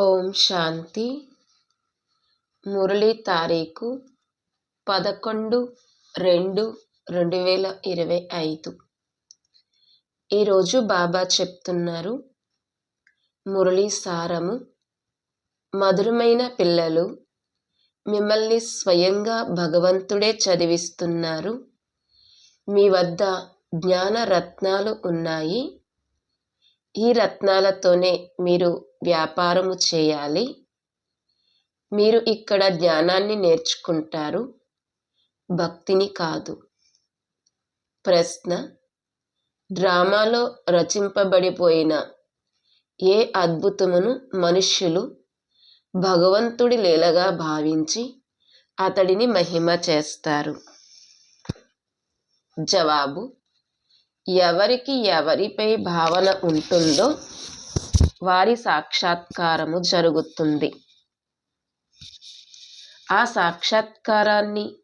ఓం శాంతి. మురళీ తారీఖు పదకొండు రెండు రెండు వేల ఇరవై ఐదు. ఈరోజు బాబా చెప్తున్నారు మురళీ సారము మధురమైన పిల్లలు మిమ్మల్ని స్వయంగా భగవంతుడే చదివిస్తున్నారు. మీ వద్ద జ్ఞాన రత్నాలు ఉన్నాయి. ఈ రత్నాలతోనే మీరు వ్యాపారము చేయాలి. మీరు ఇక్కడ జ్ఞానాన్ని నేర్చుకుంటారు. భక్తిని కాదు. ప్రశ్న. డ్రామాలో రచింపబడిపోయిన ఏ అద్భుతమును మనుష్యులు భగవంతుడి లీలగా భావించి అతడిని మహిమ చేస్తారు? జవాబు. ఎవరికి ఎవరిపై భావన ఉంటుందో వారి సాక్షాత్కారము జరుగుతుంది. ఆ సాక్షాత్కారాన్ని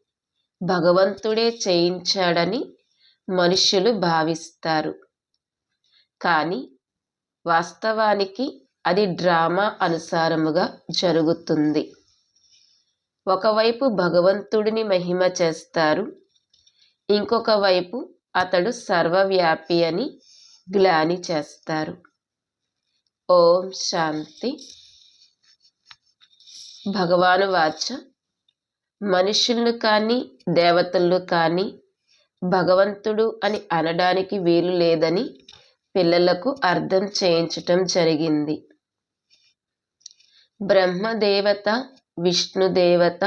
భగవంతుడే చేయించాడని మనుష్యులు భావిస్తారు. కానీ వాస్తవానికి అది డ్రామా అనుసారముగా జరుగుతుంది. ఒకవైపు భగవంతుడిని మహిమ చేస్తారు ఇంకొక వైపు అతడు సర్వవ్యాపి అని గ్లాని చేస్తారు. ఓం శాంతి. భగవాను వాచ. మనుషులను కానీ దేవతలను కానీ భగవంతుడు అని అనడానికి వీలు లేదని పిల్లలకు అర్థం చేయించటం జరిగింది. బ్రహ్మదేవత విష్ణుదేవత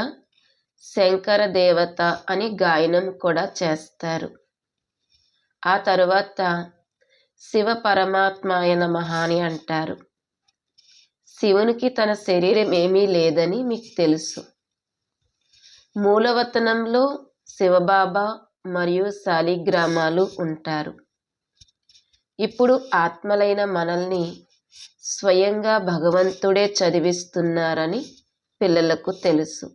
శంకర దేవత అని గాయనం కూడా చేస్తారు. ఆ తర్వాత శివ పరమాత్మాయ నమః అని అంటారు. శివునికి తన శరీరం ఏమీ లేదని మీకు తెలుసు. మూలవతనంలో శివబాబా మరియు శాలిగ్రామాలు ఉంటారు. ఇప్పుడు ఆత్మలైన మనల్ని స్వయంగా భగవంతుడే చదివిస్తున్నారని పిల్లలకు తెలుసు.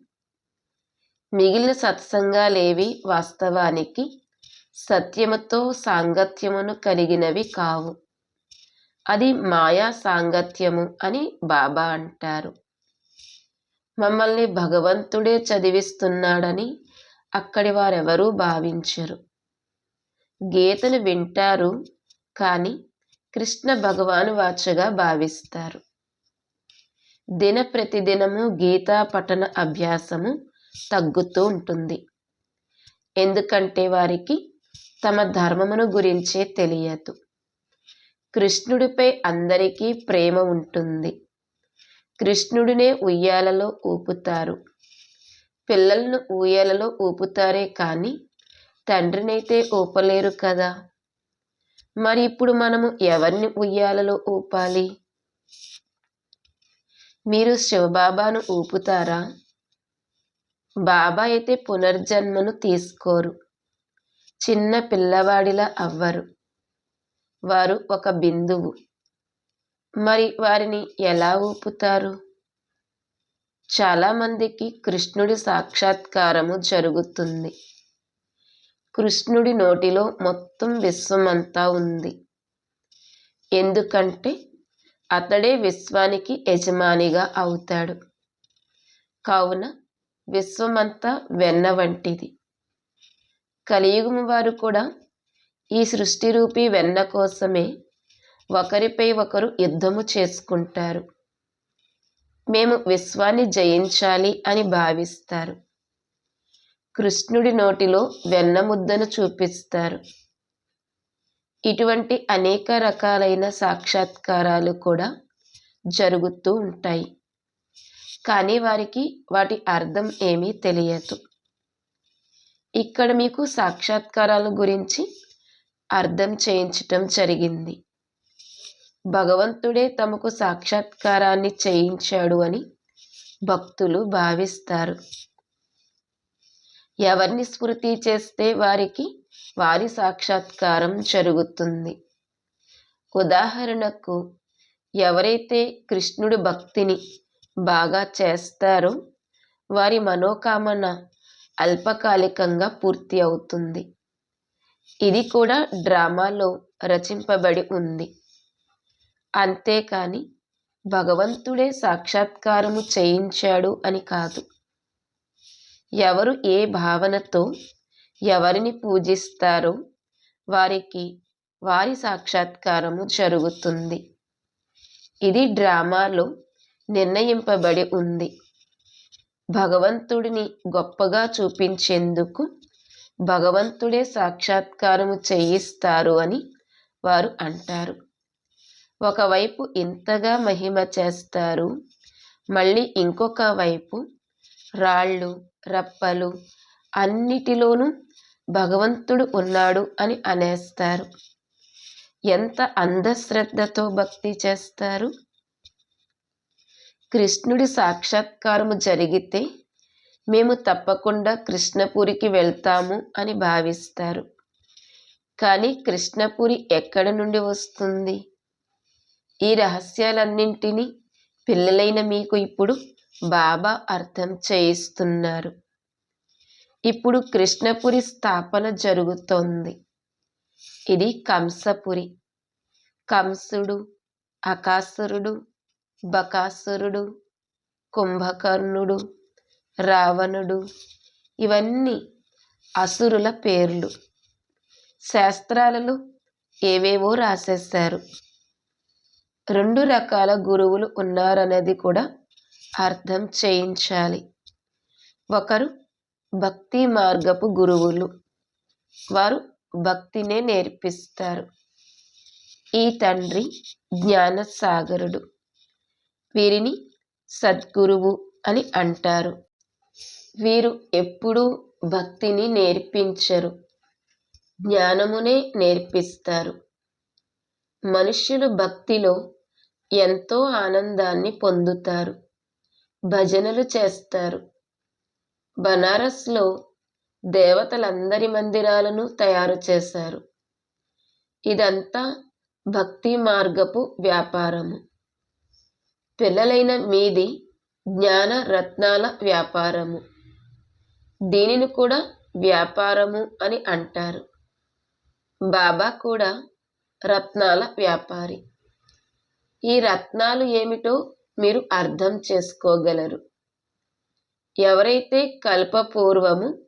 మిగిలిన సత్సంగాలేవి వాస్తవానికి సత్యముతో సాంగత్యమును కలిగినవి కావు. అది మాయా సాంగత్యము అని బాబా అంటారు. మమ్మల్ని భగవంతుడే చదివిస్తున్నాడని అక్కడి వారెవరూ భావించరు. గీతను వింటారు కానీ కృష్ణ భగవాను వాచగా భావిస్తారు. దిన ప్రతిదినము గీతా పఠన అభ్యాసము తగ్గుతూ ఉంటుంది. ఎందుకంటే వారికి తమ ధర్మమును గురించే తెలియదు. కృష్ణుడిపై అందరికీ ప్రేమ ఉంటుంది. కృష్ణుడినే ఉయ్యాలలో ఊపుతారు. పిల్లలను ఊయలలో ఊపుతారే కానీ తండ్రినైతే ఊపలేరు కదా? మరి ఇప్పుడు మనము ఎవరిని ఉయ్యాలలో ఊపాలి? మీరు శివబాబాను ఊపుతారా? బాబా అయితే పునర్జన్మను తీసుకోరు. చిన్న పిల్లవాడిలా అవ్వరు. వారు ఒక బిందువు. మరి వారిని ఎలా ఊపుతారు? చాలామందికి కృష్ణుడి సాక్షాత్కారము జరుగుతుంది. కృష్ణుడి నోటిలో మొత్తం విశ్వమంతా ఉంది. ఎందుకంటే అతడే విశ్వానికి యజమానిగా అవుతాడు. కావున విశ్వమంతా వెన్న వంటిది. కలియుగం వారు కూడా ఈ సృష్టి రూపీ వెన్న కోసమే ఒకరిపై ఒకరు యుద్ధము చేసుకుంటారు. మేము విశ్వాన్ని జయించాలి అని భావిస్తారు. కృష్ణుడి నోటిలో వెన్న ముద్దను చూపిస్తారు. ఇటువంటి అనేక రకాలైన సాక్షాత్కారాలు కూడా జరుగుతూ ఉంటాయి. కానీ వారికి వాటి అర్థం ఏమీ తెలియదు. ఇక్కడ మీకు సాక్షాత్కారాల గురించి అర్థం చేయించటం జరిగింది. భగవంతుడే తమకు సాక్షాత్కారాన్ని చేయించాడు అని భక్తులు భావిస్తారు. ఎవరిని స్మృతి చేస్తే వారికి వారి సాక్షాత్కారం జరుగుతుంది. ఉదాహరణకు ఎవరైతే కృష్ణుడి భక్తిని బాగా చేస్తారో వారి మనోకామన అల్పకాలికంగా పూర్తి అవుతుంది. ఇది కూడా డ్రామాలో రచింపబడి ఉంది. అంతేకాని భగవంతుడే సాక్షాత్కారము చేయించాడు అని కాదు. ఎవరు ఏ భావనతో ఎవరిని పూజిస్తారో వారికి వారి సాక్షాత్కారము జరుగుతుంది. ఇది డ్రామాలో నిర్ణయింపబడి ఉంది. భగవంతుడిని గొప్పగా చూపించేందుకు భగవంతుడే సాక్షాత్కారము చేయిస్తారు అని వారు అంటారు. ఒకవైపు ఇంతగా మహిమ చేస్తారు మళ్ళీ ఇంకొక వైపు రాళ్ళు రప్పలు అన్నిటిలోనూ భగవంతుడు ఉన్నాడు అని అనేస్తారు. ఎంత అంధశ్రద్ధతో భక్తి చేస్తారు కృష్ణుడి సాక్షాత్కారము జరిగితే మేము తప్పకుండా కృష్ణపూరికి వెళ్తాము అని భావిస్తారు. కానీ కృష్ణపురి ఎక్కడ నుండి వస్తుంది? ఈ రహస్యాలన్నింటినీ పిల్లలైన మీకు ఇప్పుడు బాబా అర్థం చేయిస్తున్నారు. ఇప్పుడు కృష్ణపురి స్థాపన జరుగుతోంది. ఇది కంసపురి. కంసుడు అకాసురుడు బకాసురుడు కుంభకర్ణుడు రావణుడు ఇవన్నీ అసురుల పేర్లు. శాస్త్రాలలో ఏవేవో రాసేస్తారు రెండు రకాల గురువులు ఉన్నారనేది కూడా అర్థం చేయించాలి. ఒకరు భక్తి మార్గపు గురువులు. వారు భక్తినే నేర్పిస్తారు. ఈ తండ్రి జ్ఞానసాగరుడు. వీరిని సద్గురువు అని అంటారు. వీరు ఎప్పుడూ భక్తిని నేర్పించరు జ్ఞానమునే నేర్పిస్తారు. మనుష్యులు భక్తిలో ఎంతో ఆనందాన్ని పొందుతారు భజనలు చేస్తారు. బనారస్లో దేవతలందరి మందిరాలను తయారు చేశారు. ఇదంతా భక్తి మార్గపు వ్యాపారము. పిల్లలైన మీది జ్ఞాన రత్నాల వ్యాపారము. దీనిని కూడా వ్యాపారము అని అంటారు. బాబా కూడా రత్నాల వ్యాపారి. ఈ రత్నాలు ఏమిటో మీరు అర్థం చేసుకోగలరు. ఎవరైతే కల్పపూర్వము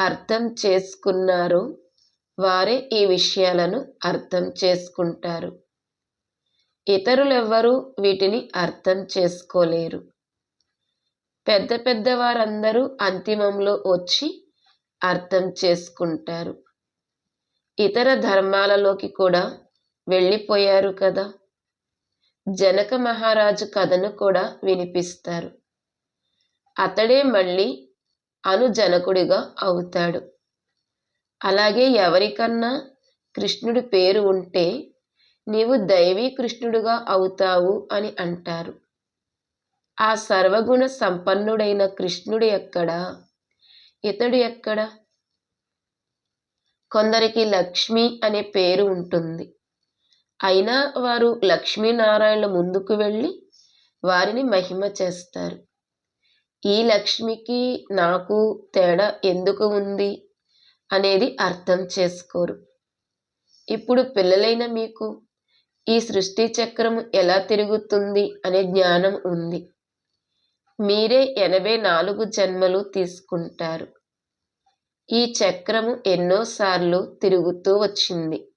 అర్థం చేసుకున్నారో వారే ఈ విషయాలను అర్థం చేసుకుంటారు. ఇతరులెవ్వరూ వీటిని అర్థం చేసుకోలేరు. పెద్ద పెద్ద వారందరూ అంతిమంలో వచ్చి అర్థం చేసుకుంటారు. ఇతర ధర్మాలలోకి కూడా వెళ్ళిపోయారు కదా. జనక మహారాజు కథను కూడా వినిపిస్తారు. అతడే మళ్ళీ అనుజనకుడిగా అవుతాడు. అలాగే ఎవరికన్నా కృష్ణుడి పేరు ఉంటే నీవు దైవీ కృష్ణుడుగా అవుతావు అని అంటారు. ఆ సర్వగుణ సంపన్నుడైన కృష్ణుడు ఎక్కడా? ఇతడు ఎక్కడ? కొందరికి లక్ష్మి అనే పేరు ఉంటుంది. అయినా వారు లక్ష్మీనారాయణ ముందుకు వెళ్ళి వారిని మహిమ చేస్తారు. ఈ లక్ష్మికి నాకు తేడా ఎందుకు ఉంది? అనేది అర్థం చేసుకోరు. ఇప్పుడు పిల్లలైన మీకు ఈ సృష్టి చక్రము ఎలా తిరుగుతుంది అనే జ్ఞానం ఉంది. మీరే ఎనభై నాలుగు జన్మలు తీసుకుంటారు. ఈ చక్రము ఎన్నోసార్లు తిరుగుతూ వచ్చింది.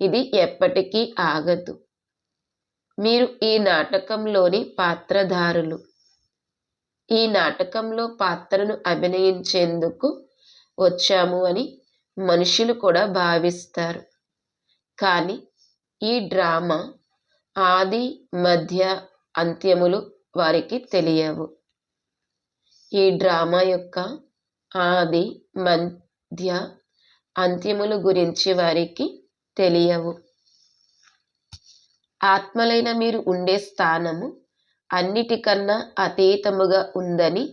ఇది ఎప్పటికీ ఆగదు. మీరు ఈ నాటకంలోని పాత్రధారులు. ఈ నాటకంలో పాత్రను అభినయించేందుకు వచ్చాము అని మనుషులు కూడా భావిస్తారు. కానీ ఈ డ్రామా ఆది మధ్య అంత్యములు వారికి తెలియవు. ఈ డ్రామా యొక్క ఆది మధ్య అంత్యములు గురించి వారికి తెలియవు. ఆత్మలైన మీరు ఉండే స్థానము అన్నిటికన్నా అతీతముగా ఉందని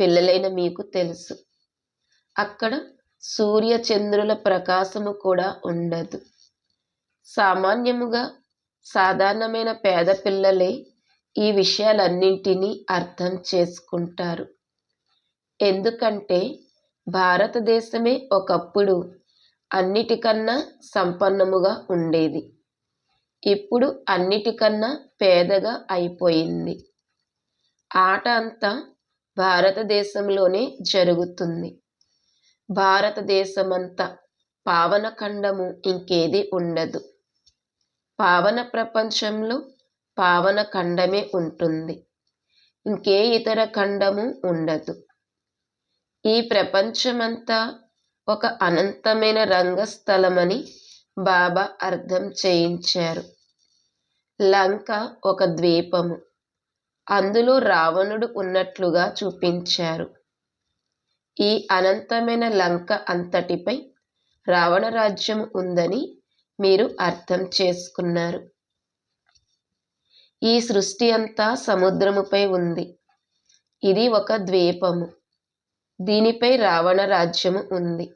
పిల్లలైన మీకు తెలుసు. అక్కడ సూర్యచంద్రుల ప్రకాశము కూడా ఉండదు. సామాన్యముగా సాధారణమైన పేద పిల్లలే ఈ విషయాలన్నింటినీ అర్థం చేసుకుంటారు. ఎందుకంటే భారతదేశమే ఒకప్పుడు అన్నిటికన్నా సంపన్నముగా ఉండేది. ఇప్పుడు అన్నిటికన్నా పేదగా అయిపోయింది. ఆట అంతా భారతదేశంలోనే జరుగుతుంది. భారతదేశమంతా పావన ఖండము ఇంకేది ఉండదు. పావన ప్రపంచంలో పావన ఖండమే ఉంటుంది. ఇంకే ఇతర ఖండము ఉండదు. ఈ ప్రపంచమంతా ఒక అనంతమైన రంగస్థలమని బాబా అర్థం చేయించారు. లంక ఒక ద్వీపము. అందులో రావణుడు ఉన్నట్లుగా చూపించారు. ఈ అనంతమైన లంక అంతటిపై రావణ రాజ్యం ఉందని మీరు అర్థం చేసుకున్నారు. ఈ సృష్టి అంతా సముద్రముపై ఉంది. ఇది ఒక ద్వీపము. దీనిపై రావణ రాజ్యము ఉంది.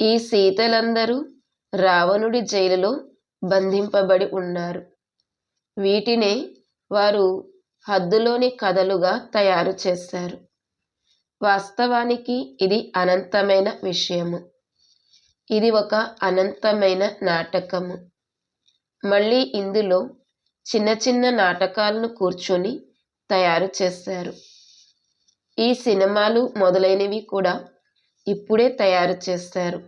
ఈ సీతలందరూ రావణుడి జైలులో బంధింపబడి ఉన్నారు. వీటినే వారు హద్దులోని కథలుగా తయారు చేశారు. వాస్తవానికి ఇది అనంతమైన విషయము. ఇది ఒక అనంతమైన నాటకము. మళ్ళీ ఇందులో చిన్న చిన్న నాటకాలను కూర్చొని తయారు చేశారు ఈ సినిమాలు మొదలైనవి కూడా ఇప్పుడే తయారు చేస్తారు.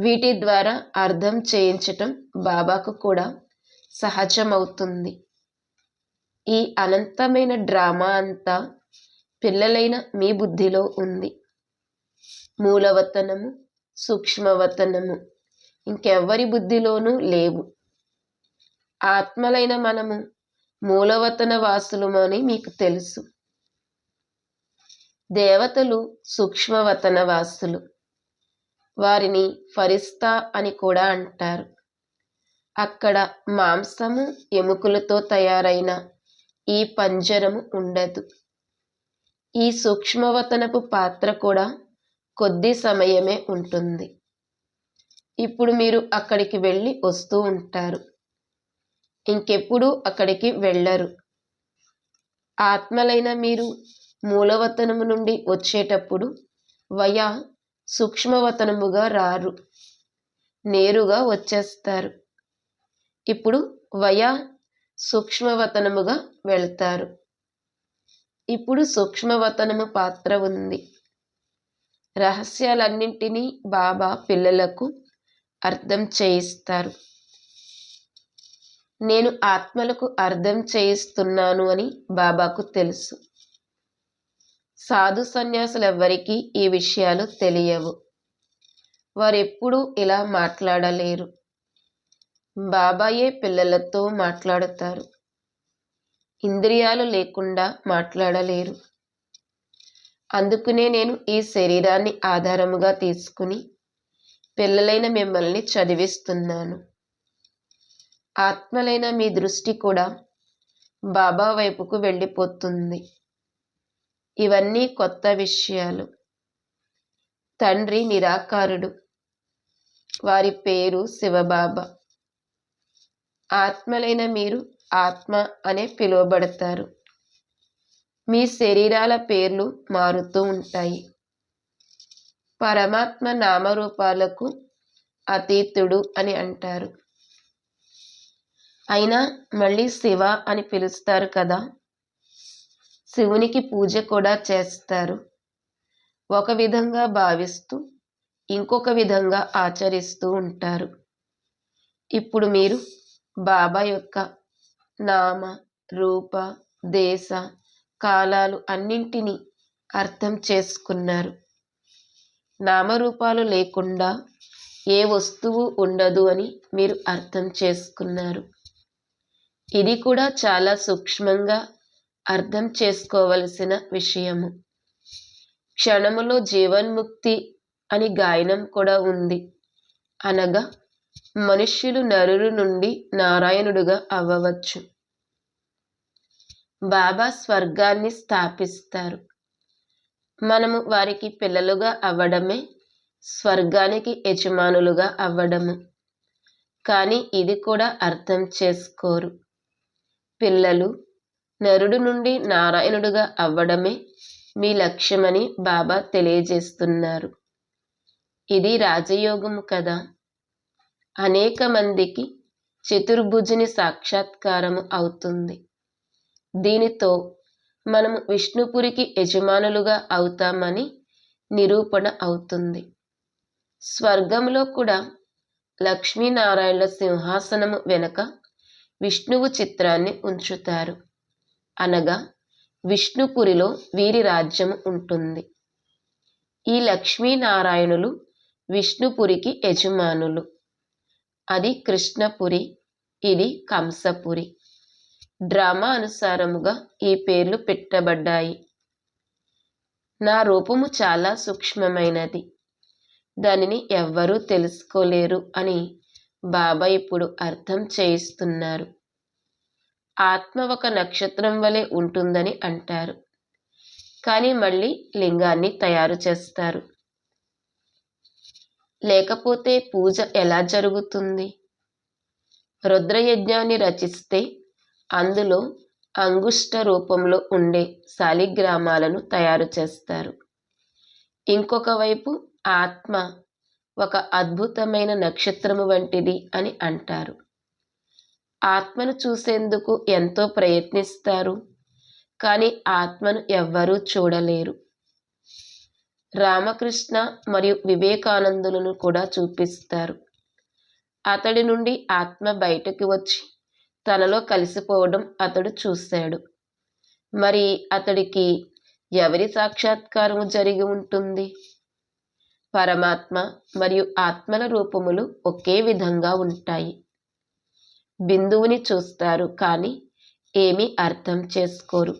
వీటి ద్వారా అర్థం చేయించటం బాబాకు కూడా సహజమవుతుంది. ఈ అనంతమైన డ్రామా అంతా పిల్లలైన మీ బుద్ధిలో ఉంది. మూలవతనము సూక్ష్మవతనము. ఇంకెవ్వరి బుద్ధిలోనూ లేవు. ఆత్మలైన మనము మూలవతన వాసులమని మీకు తెలుసు. దేవతలు సూక్ష్మవతన వాసులు వారిని ఫరిస్తా అని కూడా అంటారు. అక్కడ మాంసము ఎముకలతో తయారైన ఈ పంజరము ఉండదు. ఈ సూక్ష్మవతనపు పాత్ర కూడా కొద్ది సమయమే ఉంటుంది. ఇప్పుడు మీరు అక్కడికి వెళ్ళి వస్తూ ఉంటారు. ఇంకెప్పుడు అక్కడికి వెళ్ళరు. ఆత్మలైన మీరు మూలవతనము నుండి వచ్చేటప్పుడు వయ సూక్ష్మవతనముగా రారు. నేరుగా వచ్చేస్తారు. ఇప్పుడు వయ సూక్ష్మవతనముగా వెళ్తారు. ఇప్పుడు సూక్ష్మవతనము పాత్ర ఉంది. రహస్యాలన్నింటినీ బాబా పిల్లలకు అర్థం చేయిస్తారు. నేను ఆత్మలకు అర్థం చేయిస్తున్నాను అని బాబాకు తెలుసు. సాధు సన్యాసులెవ్వరికీ ఈ విషయాలు తెలియవు. వారెప్పుడూ ఇలా మాట్లాడలేరు. బాబాయే పిల్లలతో మాట్లాడతారు. ఇంద్రియాలు లేకుండా మాట్లాడలేరు. అందుకునే నేను ఈ శరీరాన్ని ఆధారముగా తీసుకుని పిల్లలైన మిమ్మల్ని చదివిస్తున్నాను. ఆత్మలైన మీ దృష్టి కూడా బాబా వైపుకు వెళ్ళిపోతుంది. ఇవన్నీ కొత్త విషయాలు. తండ్రి నిరాకారుడు. వారి పేరు శివబాబా. ఆత్మలైన మీరు ఆత్మ అనే పిలువబడతారు. మీ శరీరాల పేర్లు మారుతూ ఉంటాయి. పరమాత్మ నామరూపాలకు అతీతుడు అని అంటారు. అయినా మళ్ళీ శివ అని పిలుస్తారు కదా? శివునికి పూజ కూడా చేస్తారు. ఒక విధంగా భావిస్తూ ఇంకొక విధంగా ఆచరిస్తూ ఉంటారు. ఇప్పుడు మీరు బాబా యొక్క నామ రూప దేశ కాలాలు అన్నింటినీ అర్థం చేసుకున్నారు. నామరూపాలు లేకుండా ఏ వస్తువు ఉండదు అని మీరు అర్థం చేసుకున్నారు. ఇది కూడా చాలా సూక్ష్మంగా అర్థం చేసుకోవలసిన విషయము. క్షణములో జీవన్ముక్తి అని గాయనం కూడా ఉంది. అనగా మనుష్యులు నరుడు నుండి నారాయణుడుగా అవ్వవచ్చు. బాబా స్వర్గాన్ని స్థాపిస్తారు. మనము వారికి పిల్లలుగా అవ్వడమే స్వర్గానికి యజమానులుగా అవ్వడము. కానీ ఇది కూడా అర్థం చేసుకోరు. పిల్లలు నరుడు నుండి నారాయణుడుగా అవ్వడమే మీ లక్ష్యమని బాబా తెలియజేస్తున్నారు. ఇది రాజయోగము కదా. అనేక మందికి చతుర్భుజుని సాక్షాత్కారము అవుతుంది. దీనితో మనం విష్ణుపురికి యజమానులుగా అవుతామని నిరూపణ అవుతుంది. స్వర్గంలో కూడా లక్ష్మీనారాయణుల సింహాసనము వెనక విష్ణువు చిత్రాన్ని ఉంచుతారు. అనగా విష్ణుపురిలో వీరి రాజ్యము ఉంటుంది. ఈ లక్ష్మీనారాయణులు విష్ణుపురికి యజమానులు. అది కృష్ణపురి ఇది కంసపురి. డ్రామా అనుసారముగా ఈ పేర్లు పెట్టబడ్డాయి. నా రూపము చాలా సూక్ష్మమైనది. దానిని ఎవ్వరూ తెలుసుకోలేరు అని బాబా ఇప్పుడు అర్థం చేయిస్తున్నారు. ఆత్మ ఒక నక్షత్రం వలె ఉంటుందని అంటారు. కానీ మళ్ళీ లింగాన్ని తయారు చేస్తారు. లేకపోతే పూజ ఎలా జరుగుతుంది? రుద్రయజ్ఞాన్ని రచిస్తే అందులో అంగుష్ట రూపంలో ఉండే శాలిగ్రామాలను తయారు చేస్తారు. ఇంకొక వైపు ఆత్మ ఒక అద్భుతమైన నక్షత్రము వంటిది అని అంటారు. ఆత్మను చూసేందుకు ఎంతో ప్రయత్నిస్తారు కానీ ఆత్మను ఎవ్వరూ చూడలేరు. రామకృష్ణ మరియు వివేకానందులను కూడా చూపిస్తారు. అతడి నుండి ఆత్మ బయటకు వచ్చి తనలో కలిసిపోవడం అతడు చూశాడు. మరి అతడికి ఎవరి సాక్షాత్కారము జరిగి ఉంటుంది? పరమాత్మ మరియు ఆత్మల రూపములు ఒకే విధంగా ఉంటాయి. బిందువుని చూస్తారు కానీ ఏమీ అర్థం చేసుకోరు.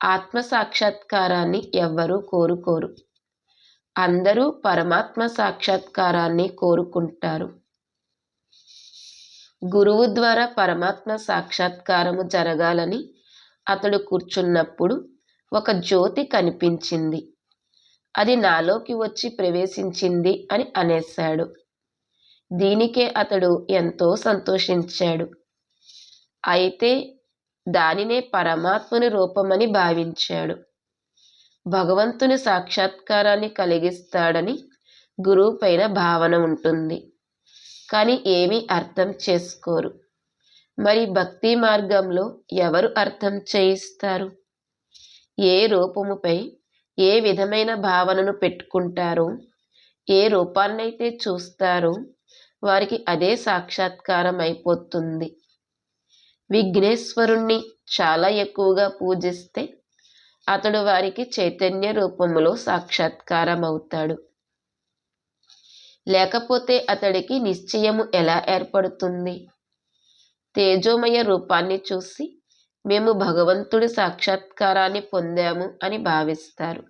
ఆత్మ సాక్షాత్కారాన్ని ఎవ్వరూ కోరుకోరు. అందరూ పరమాత్మ సాక్షాత్కారాన్ని కోరుకుంటారు. గురువు ద్వారా పరమాత్మ సాక్షాత్కారము జరగాలని అతడు కూర్చున్నప్పుడు ఒక జ్యోతి కనిపించింది. అది నాలోకి వచ్చి ప్రవేశించింది అని అనేశాడు. దీనికే అతడు ఎంతో సంతోషించాడు. అయితే దానినే పరమాత్ముని రూపమని భావించాడు. భగవంతుని సాక్షాత్కారాన్ని కలిగిస్తాడని గురువు పైన భావన ఉంటుంది. కానీ ఏమీ అర్థం చేసుకోరు. మరి భక్తి మార్గంలో ఎవరు అర్థం చేయిస్తారు? ఏ రూపముపై ఏ విధమైన భావనను పెట్టుకుంటారో? ఏ రూపాన్నైతే చూస్తారో వారికి అదే సాక్షాత్కారం అయిపోతుంది. విఘ్నేశ్వరుణ్ణి చాలా ఎక్కువగా పూజిస్తే అతడు వారికి చైతన్య రూపములో సాక్షాత్కారం అవుతాడు లేకపోతే అతడికి నిశ్చయము ఎలా ఏర్పడుతుంది? తేజోమయ రూపాన్ని చూసి మేము భగవంతుడి సాక్షాత్కారాన్ని పొందాము అని భావిస్తారు.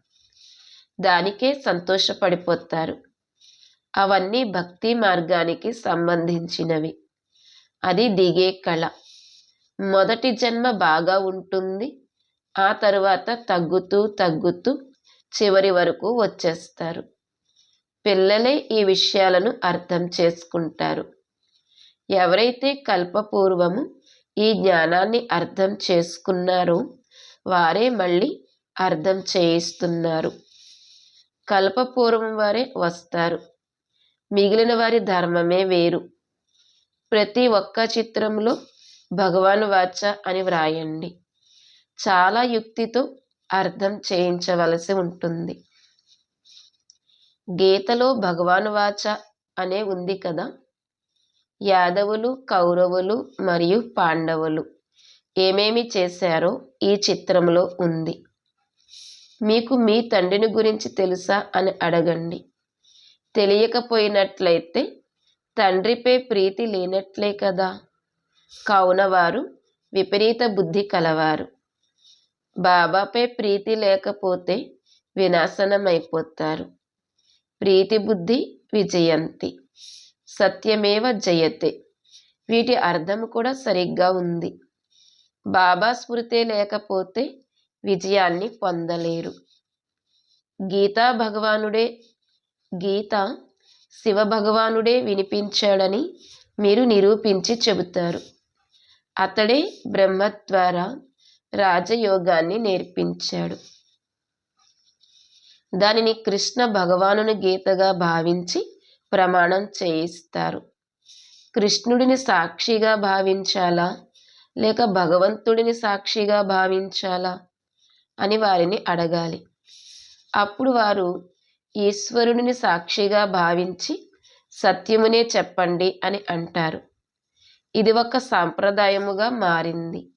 దానికే సంతోషపడిపోతారు. అవన్నీ భక్తి మార్గానికి సంబంధించినవి. అది దిగే కళ. మొదటి జన్మ బాగా ఉంటుంది. ఆ తరువాత తగ్గుతూ తగ్గుతూ చివరి వరకు వచ్చేస్తారు. పిల్లలే ఈ విషయాలను అర్థం చేసుకుంటారు. ఎవరైతే కల్పపూర్వము ఈ జ్ఞానాన్ని అర్థం చేసుకున్నారో వారే మళ్ళీ అర్థం చేయిస్తున్నారు. కల్పపూర్వం వారే వస్తారు. మిగిలిన వారి ధర్మమే వేరు. ప్రతి ఒక్క చిత్రంలో భగవాన్ వాచ అని వ్రాయండి. చాలా యుక్తితో అర్థం చేయించవలసి ఉంటుంది. గీతలో భగవాన్ వాచ అనే ఉంది కదా. యాదవులు కౌరవులు మరియు పాండవులు ఏమేమి చేశారో ఈ చిత్రంలో ఉంది. మీకు మీ తండ్రిని గురించి తెలుసా అని అడగండి. తెలియకపోయినట్లయితే తండ్రిపై ప్రీతి లేనట్లే కదా. కావున వారు విపరీత బుద్ధి కలవారు. బాబాపై ప్రీతి లేకపోతే వినాశనమైపోతారు. ప్రీతిబుద్ధి విజయంతి. సత్యమేవ జయతే. వీటి అర్థం కూడా సరిగ్గా ఉంది. బాబా స్మృతే లేకపోతే విజయాన్ని పొందలేరు. గీతా భగవానుడే గీత శివ భగవానుడే వినిపించాడని మీరు నిరూపించి చెబుతారు. అతడే బ్రహ్మ ద్వారా రాజయోగాన్ని నేర్పించాడు. దానిని కృష్ణ భగవానుని గీతగా భావించి ప్రమాణం చేయిస్తారు. కృష్ణుడిని సాక్షిగా భావించాలా? లేక భగవంతుడిని సాక్షిగా భావించాలా? అని వారిని అడగాలి. అప్పుడు వారు ఈశ్వరుడిని సాక్షిగా భావించి సత్యమునే చెప్పండి అని అంటారు. ఇది ఒక సాంప్రదాయముగా మారింది.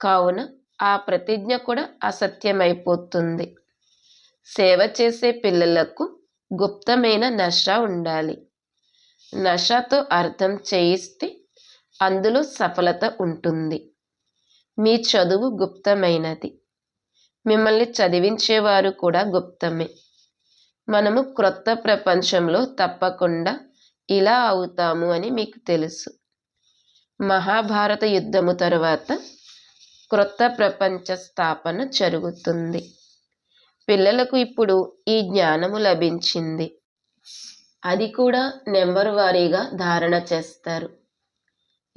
కావున ఆ ప్రతిజ్ఞ కూడా అసత్యమైపోతుంది. సేవ చేసే పిల్లలకు గుప్తమైన నష ఉండాలి. నషతో అర్థం చేయిస్తే అందులో సఫలత ఉంటుంది. మీ చదువు గుప్తమైనది. మిమ్మల్ని చదివించేవారు కూడా గుప్తమే. మనము క్రొత్త ప్రపంచంలో తప్పకుండా ఇలా అవుతాము అని మీకు తెలుసు. మహాభారత యుద్ధము తరువాత క్రొత్త ప్రపంచ స్థాపన జరుగుతుంది. పిల్లలకు ఇప్పుడు ఈ జ్ఞానము లభించింది. అది కూడా నెంబర్ వారీగా ధారణ చేస్తారు.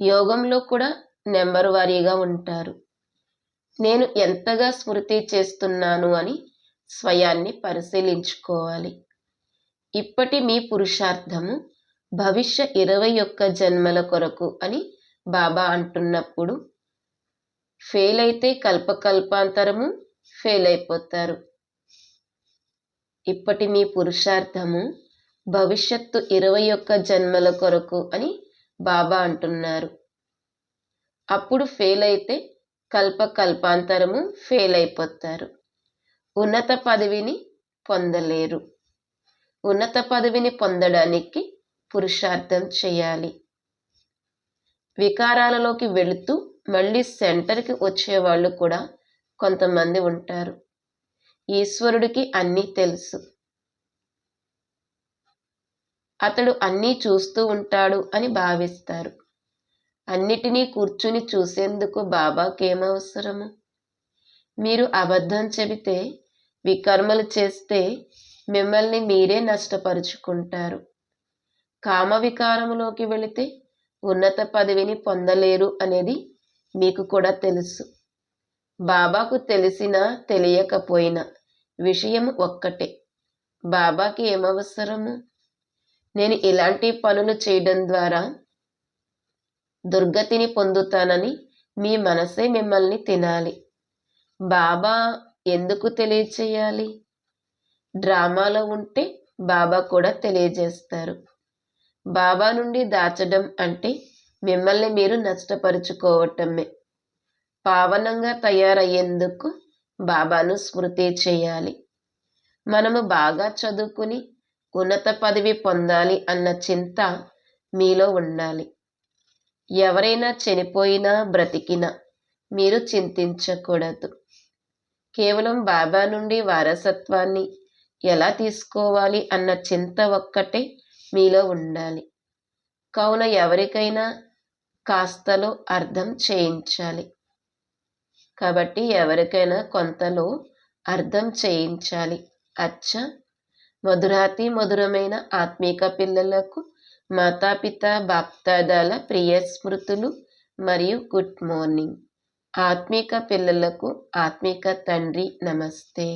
యోగంలో కూడా నెంబర్ వారీగా ఉంటారు. నేను ఎంతగా స్మృతి చేస్తున్నాను అని స్వయాన్ని పరిశీలించుకోవాలి. ఇప్పటి మీ పురుషార్థము భవిష్య ఇరవై ఒక్క జన్మల కొరకు అని బాబా అంటున్నప్పుడు ఫెయిల్ అయితే కల్పకల్పాంతరము ఫెయిల్ అయిపోతారు ఇప్పటి మీ పురుషార్థము భవిష్యత్తు ఇరవై ఒక్క జన్మల కొరకు అని బాబా అంటున్నారు. అప్పుడు ఫెయిల్ అయితే కల్ప కల్పాంతరము ఫెయిల్ అయిపోతారు ఉన్నత పదవిని పొందలేరు. ఉన్నత పదవిని పొందడానికి పురుషార్థం చేయాలి. వికారాలలోకి వెళుతూ మళ్ళీ సెంటర్కి వచ్చేవాళ్ళు కూడా కొంతమంది ఉంటారు. ఈశ్వరుడికి అన్నీ తెలుసు. అతడు అన్నీ చూస్తూ ఉంటాడు అని భావిస్తారు. అన్నిటినీ కూర్చుని చూసేందుకు బాబాకేమవసరము మీరు అబద్ధం చెబితే వికర్మలు చేస్తే మిమ్మల్ని మీరే నష్టపరుచుకుంటారు. కామ వికారములోకి వెళితే ఉన్నత పదవిని పొందలేరు అనేది మీకు కూడా తెలుసు. బాబాకు తెలిసినా తెలియకపోయినా విషయం ఒక్కటే. బాబాకి ఏమవసరము? నేను ఇలాంటి పనులు చేయడం ద్వారా దుర్గతిని పొందుతానని మీ మనసే మిమ్మల్ని తినాలి. బాబా ఎందుకు తెలియచేయాలి? డ్రామాలో ఉంటే బాబా కూడా తెలియజేస్తారు. బాబా నుండి దాచడం అంటే మిమ్మల్ని మీరు నష్టపరుచుకోవటమే. పావనంగా తయారయ్యేందుకు బాబాను స్మృతి చేయాలి. మనము బాగా చదువుకుని ఉన్నత పదవి పొందాలి అన్న చింత మీలో ఉండాలి. ఎవరైనా చనిపోయినా బ్రతికినా మీరు చింతించకూడదు. కేవలం బాబా నుండి వారసత్వాన్ని ఎలా తీసుకోవాలి అన్న చింత ఒక్కటే మీలో ఉండాలి. కావున ఎవరికైనా కాస్తలో అర్థం చేయించాలి. కాబట్టి ఎవరికైనా కొంతలో అర్థం చేయించాలి. అచ్చ! మధురాతి మధురమైన ఆత్మీక పిల్లలకు మాతాపిత బాప్తాదాల ప్రియ స్మృతులు మరియు గుడ్ మార్నింగ్. ఆత్మీక పిల్లలకు ఆత్మీక తండ్రి నమస్తే.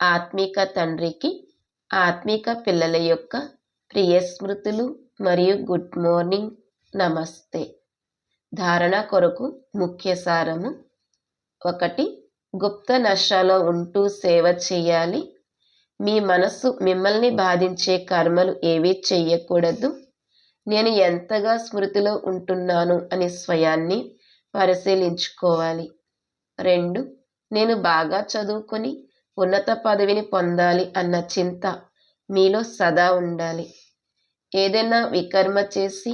ఆత్మీక తండ్రికి ఆత్మీక పిల్లల యొక్క ప్రియ స్మృతులు మరియు గుడ్ మార్నింగ్ నమస్తే. ధారణ కొరకు ముఖ్య సారము. ఒకటి గుప్త నష్టాలో ఉంటూ సేవ చేయాలి. మీ మనస్సు మిమ్మల్ని బాధించే కర్మలు ఏవీ చెయ్యకూడదు. నేను ఎంతగా స్మృతిలో ఉంటున్నాను అనే స్వయాన్ని పరిశీలించుకోవాలి. రెండు నేను బాగా చదువుకొని ఉన్నత పదవిని పొందాలి అన్న చింత మీలో సదా ఉండాలి. ఏదైనా వికర్మ చేసి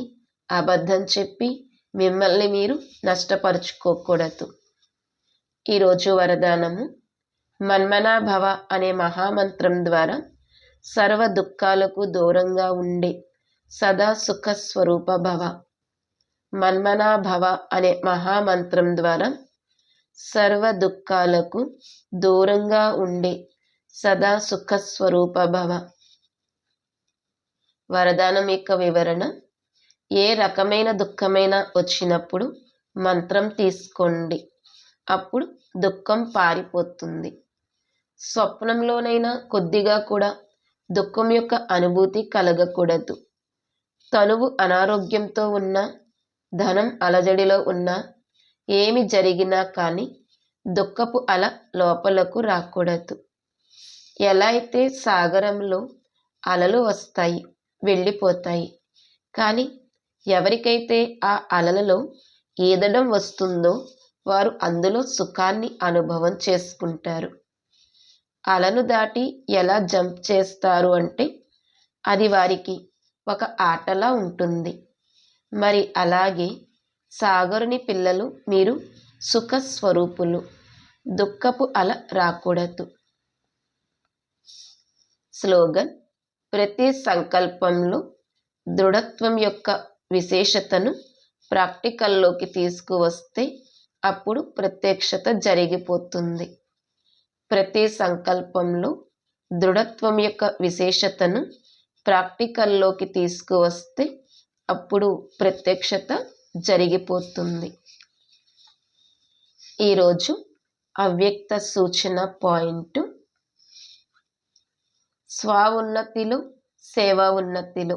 అబద్ధం చెప్పి మిమ్మల్ని మీరు నష్టపరుచుకోకూడదు. ఈరోజు వరదానము. మన్మనాభవ అనే మహామంత్రం ద్వారా సర్వ దుఃఖాలకు దూరంగా ఉండే సదా సుఖ స్వరూప భవ. మన్మనాభవ అనే మహామంత్రం ద్వారా సర్వ దుఃఖాలకు దూరంగా ఉండే సదా సుఖ స్వరూప భవ. వరదానం యొక్క వివరణ ఏ రకమైన దుఃఖమైన వచ్చినప్పుడు మంత్రం తీసుకోండి. అప్పుడు దుఃఖం పారిపోతుంది. స్వప్నంలోనైనా కొద్దిగా కూడా దుఃఖం యొక్క అనుభూతి కలగకూడదు. తనువు అనారోగ్యంతో ఉన్న ధనం అలజడిలో ఉన్న ఏమి జరిగినా కానీ దుఃఖపు అల లోపలకు రాకూడదు. ఎలా అయితే సాగరంలో అలలు వస్తాయి వెళ్ళిపోతాయి కానీ ఎవరికైతే ఆ అలలలో ఈదడం వస్తుందో వారు అందులో సుఖాన్ని అనుభవం చేసుకుంటారు. అలను దాటి ఎలా జంప్ చేస్తారు అంటే అది వారికి ఒక ఆటలా ఉంటుంది. మరి అలాగే సాగరుని పిల్లలు మీరు సుఖ స్వరూపులు దుఃఖపు అల రాకూడదు. స్లోగన్ ప్రతి సంకల్పంలో దృఢత్వం యొక్క విశేషతను ప్రాక్టికల్లోకి తీసుకువస్తే అప్పుడు ప్రత్యక్షత జరిగిపోతుంది. ప్రతి సంకల్పంలో దృఢత్వం యొక్క విశేషతను ప్రాక్టికల్లోకి తీసుకువస్తే అప్పుడు ప్రత్యక్షత జరిగిపోతుంది. ఈరోజు అవ్యక్త సూచన పాయింట్. స్వ ఉన్నతిలో సేవా ఉన్నతిలో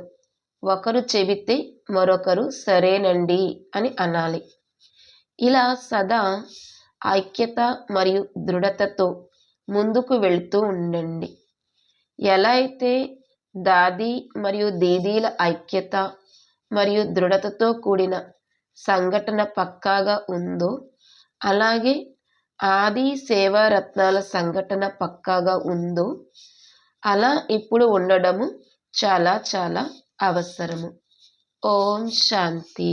ఒకరు చెబితే మరొకరు సరేనండి అని అనాలి. ఇలా సదా ఐక్యత మరియు దృఢతతో ముందుకు వెళుతూ ఉండండి. ఎలా అయితే దాది మరియు దీదీల ఐక్యత మరియు దృఢతతో కూడిన సంఘటన పక్కాగా ఉందో అలాగే ఆది సేవా రత్నాల సంఘటన పక్కాగా ఉందో అలా ఇప్పుడు ఉండడము చాలా చాలా అవసరము. ఓం శాంతి